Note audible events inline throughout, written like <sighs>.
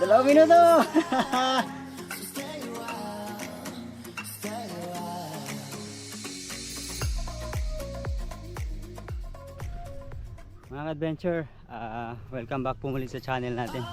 Dalawang minuto! <laughs> Mga adventure, ah, welcome back po muli sa channel natin.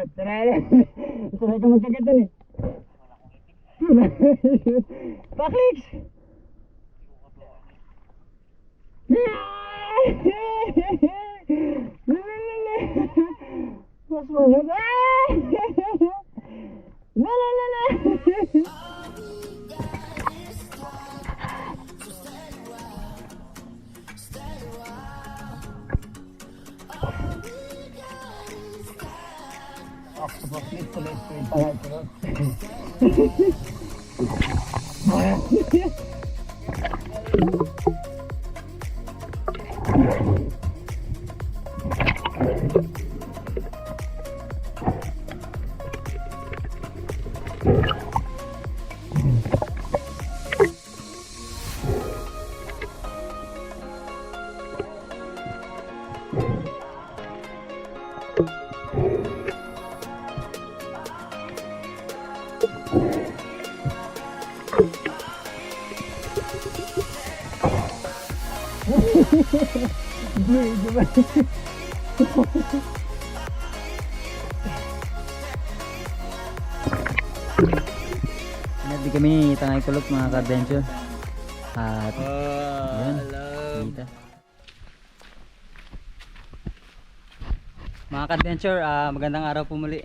Ano, try na. Try ka magkagat dun eh. Pakliks! Mas malas. La afgebracht. niet te licht, Medyo ba? Hindi kami tangay kulot mga ka-adventure. At Yan. kita. Mga ka-adventure, ah, magandang araw po muli.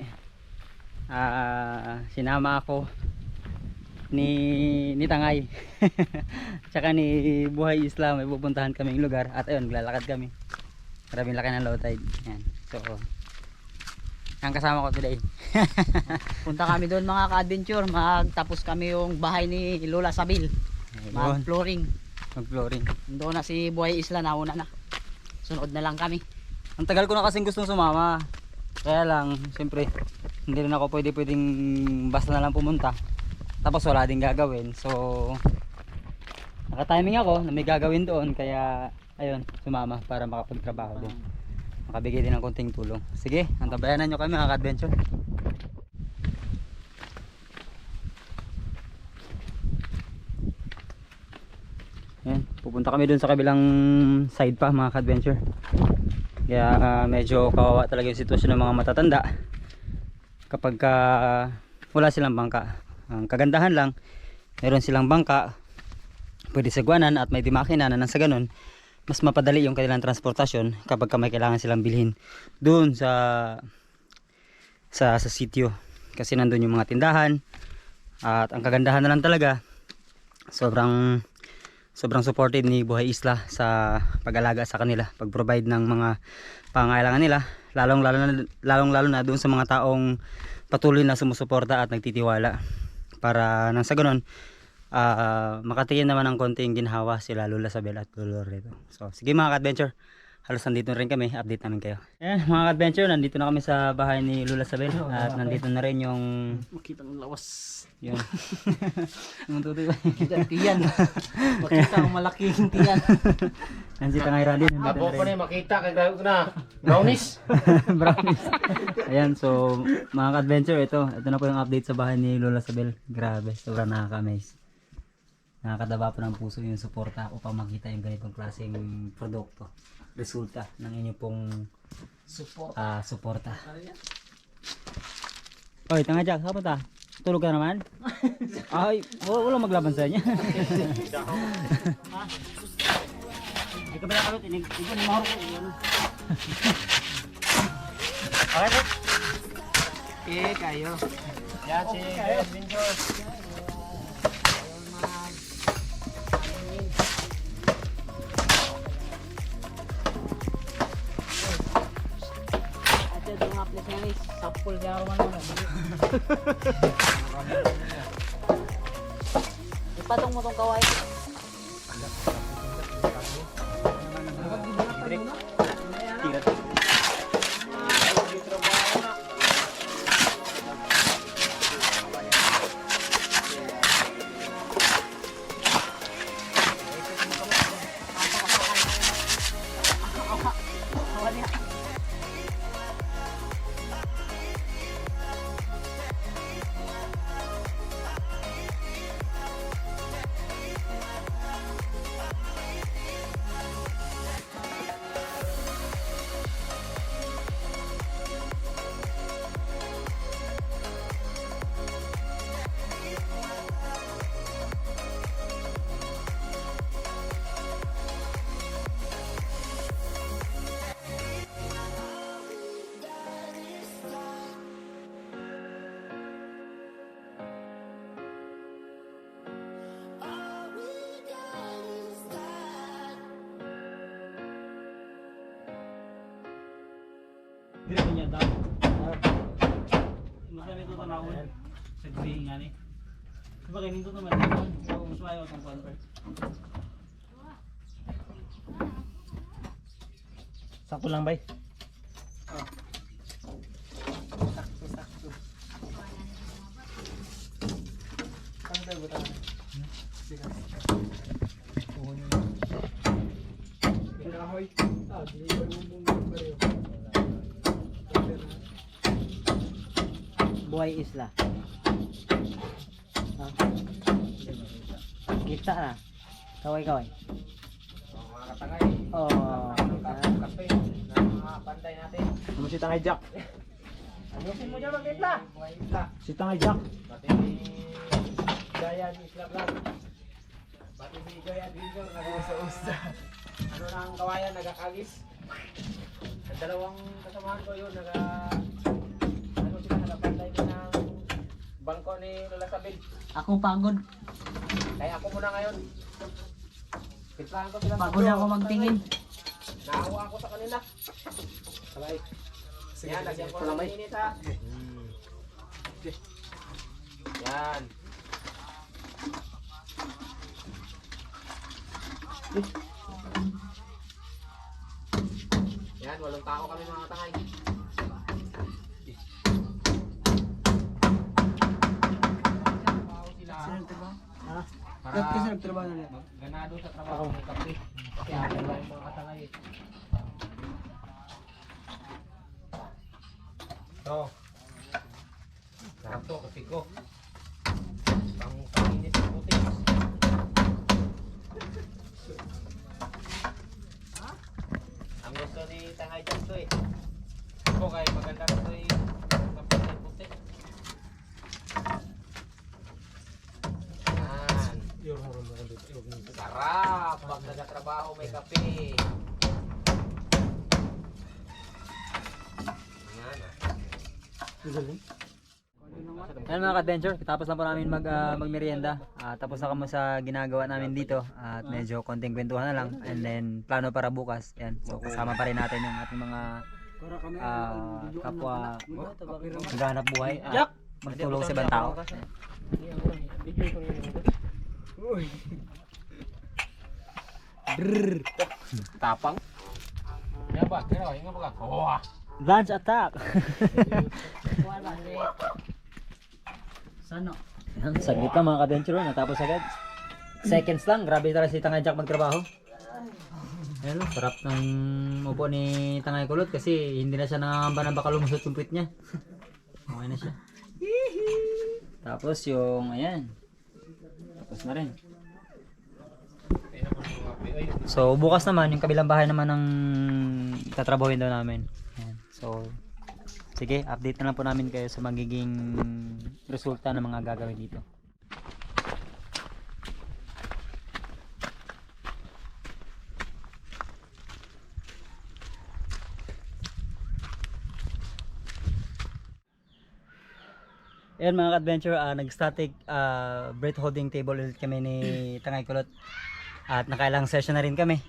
Ah, sinama ako ni ni Tangay. <laughs> Tsaka ni Buhay Islam, may pupuntahan kaming lugar at ayun, lalakad kami. Maraming laki ng low tide. Yan. So, ang kasama ko today. <laughs> Punta kami doon mga ka-adventure. Magtapos kami yung bahay ni Lola Sabil. Ayun, Mag-flooring. mag-flooring. Doon na si Buhay Isla, nauna na. Sunod na lang kami. Ang tagal ko na kasing gustong sumama. Kaya lang, siyempre, hindi rin ako pwede pwedeng basta na lang pumunta. Tapos wala din gagawin. So, naka-timing ako na may gagawin doon. Kaya, ayun, sumama para makapagtrabaho din. Makabigay din ng konting tulong. Sige, antabayanan nyo kami mga ka-adventure. Yan, pupunta kami dun sa kabilang side pa mga ka-adventure. Kaya ah, medyo kawawa talaga yung sitwasyon ng mga matatanda kapag ka wala silang bangka. Ang kagandahan lang, meron silang bangka, pwede sagwanan at may dimakina na nang sa ganun, mas mapadali yung kanilang transportasyon kapag ka may kailangan silang bilhin doon sa sa sa sitio. kasi nandun yung mga tindahan at ang kagandahan na lang talaga sobrang sobrang supported ni Buhay Isla sa pag-alaga sa kanila pag-provide ng mga pangailangan nila lalong lalo na, lalong lalo na doon sa mga taong patuloy na sumusuporta at nagtitiwala para nang sa ganun ah makatikin naman ng konting ginhawa sila Lula Sabel at Lolo Reto so sige mga ka-adventure halos nandito na rin kami update namin kayo eh mga ka-adventure nandito na kami sa bahay ni Lula Sabel at nandito na rin yung Makita ng lawas. yun <laughs> yung tutoy ba Kita ang tiyan. <laughs> Makita ang malaking tiyan. <laughs> yan si Tangay nandito Abo ko na makita kay ko na. Brownies. <laughs> brownies. Ayan, so mga ka-adventure, ito. Ito na po yung update sa bahay ni Lola Sabel. Grabe, sobrang nakaka-amaze. Nakakadaba po ng puso yung suporta upang makita yung ganitong klaseng produkto. Resulta ng inyo pong Support. ah, suporta. Oy, tanga Jack, saan punta? Tulog ka naman? <laughs> Ay, wala, wala maglaban sa inyo. <laughs> Hindi ka ba nakalot? Maharo ko. Okay, Eh, kayo. Yan si ito nga guys. Sapul kaya ako man <laughs> Ipatong mo tong kaway. Dito niya daw. Masami ito tanawin. Sa gabi nga ni. Diba kayo nito naman? Kung sumayo itong convert. Sakto lang bay. Buhay isla. Ah. Kita na. Kaway kaway. Mga katangay. Oh. Kape. Mga panday natin. Ano si Tangay Jack? Ayusin mo dyan mag-isla. Mga isla. Si Tangay Jack. Pati si Jayan Isla Vlog. Pati si Joy Adventure nag-usa-usa. Ano na ang kawayan nagakagis. Ang dalawang kasamahan ko yun naga bangko ni Lola Sabin. Ako pagod. Kaya ako muna ngayon. Pitlahan ko sila. Pagod na ako magtingin. Naawa ako sa kanila. Sabay. Yan, lagyan ko ng init ha. Yan. Yan, walong tao kami mga tangay. Para Kasi nagtrabaho na niya. ganado sa trabaho ng kape. Kaya dalawa yung mga katangay. Ito. Sarap to, kape ko. Pang panginit ng puti. Ang gusto ni Tangay dyan to eh. Ako kay maganda ko eh. Kape ng puti. Yan. Sarap pag nagtatrabaho may kape. Yan ah. Ayan mga ka-adventure, tapos na po namin mag, ah, magmerienda. Ah, tapos na kami sa ginagawa namin dito. At medyo konting kwentuhan na lang. And then, plano para bukas. Yan. So, kasama pa rin natin yung ating mga ah, kapwa naghahanap buhay. At magtulong sa ibang tao. Tapang. Yan ba? Kaya nga ba? Oh. Lunch attack! Sana. Yan, saglit lang mga ka-adventure. Natapos agad. Seconds lang. Grabe talaga si Tangay Jack magtrabaho. Ayan, sarap ng upo ni Tangay Kulot kasi hindi na siya nangangamba na baka lumusot yung puwit niya. okay na siya. Tapos yung, ayan. Tapos na rin. So, bukas naman, yung kabilang bahay naman ng tatrabahuin daw namin. Ayan. So, sige, update na lang po namin kayo sa magiging resulta ng mga gagawin dito. Ayan mga ka-adventure, ah, nag-static ah, breath holding table ulit kami ni Tangay Kulot. At nakailang session na rin kami.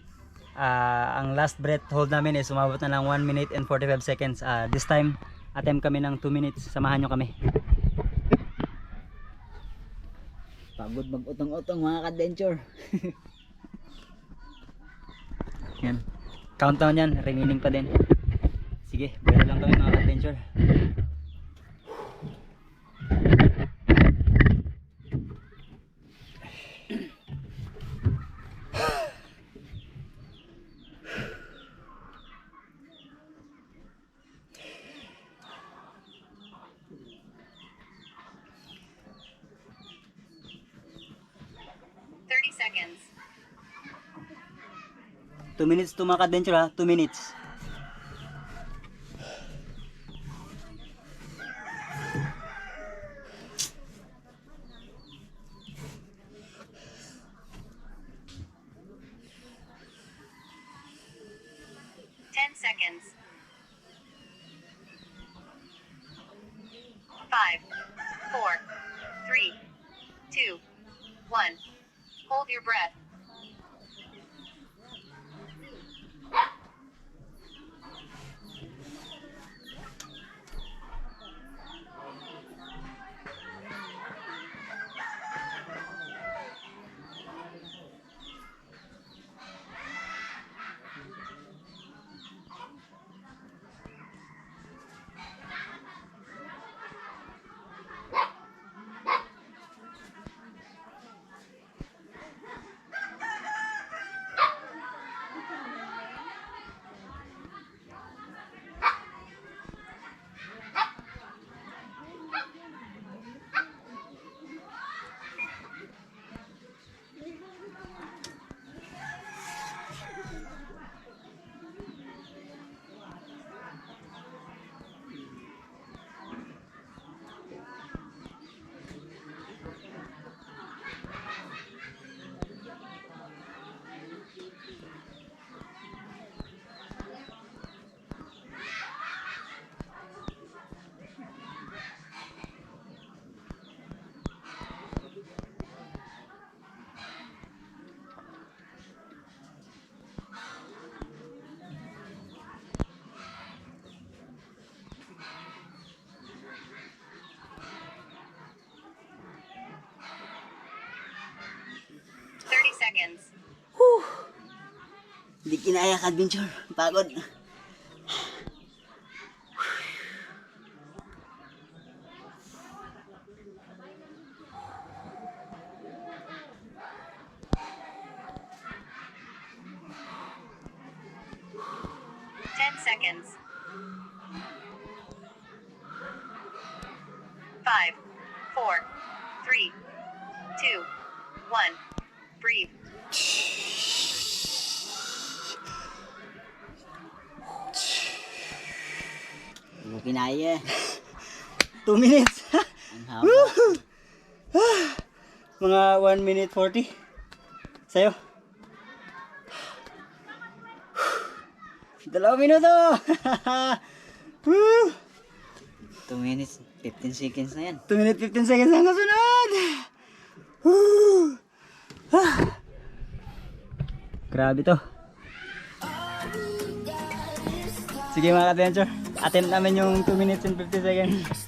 Ah, ang last breath hold namin is umabot na lang 1 minute and 45 seconds. Ah, this time, attempt kami ng 2 minutes. Samahan nyo kami. Pagod mag-utong-utong mga ka-adventure. <laughs> Yan. Countdown yan, remaining pa din. Sige, buhay lang kami mga ka-adventure. 2 minutes to mga ka-adventure ha, 2 minutes. Ten seconds. Five, four, three, two, one. Hold your breath. Hindi kinaya ka-adventure. Pagod. Ten seconds. 2 minutes! <laughs> <sighs> Mga 1 minute 40. Sa'yo. <sighs> Dalawang minuto! <laughs> Woo! 2 minutes, 15 seconds na yan. 2 minutes 15 seconds ang kasunod! <sighs> Grabe to. Sige mga adventure, attempt namin yung 2 minutes and 50 seconds. <laughs>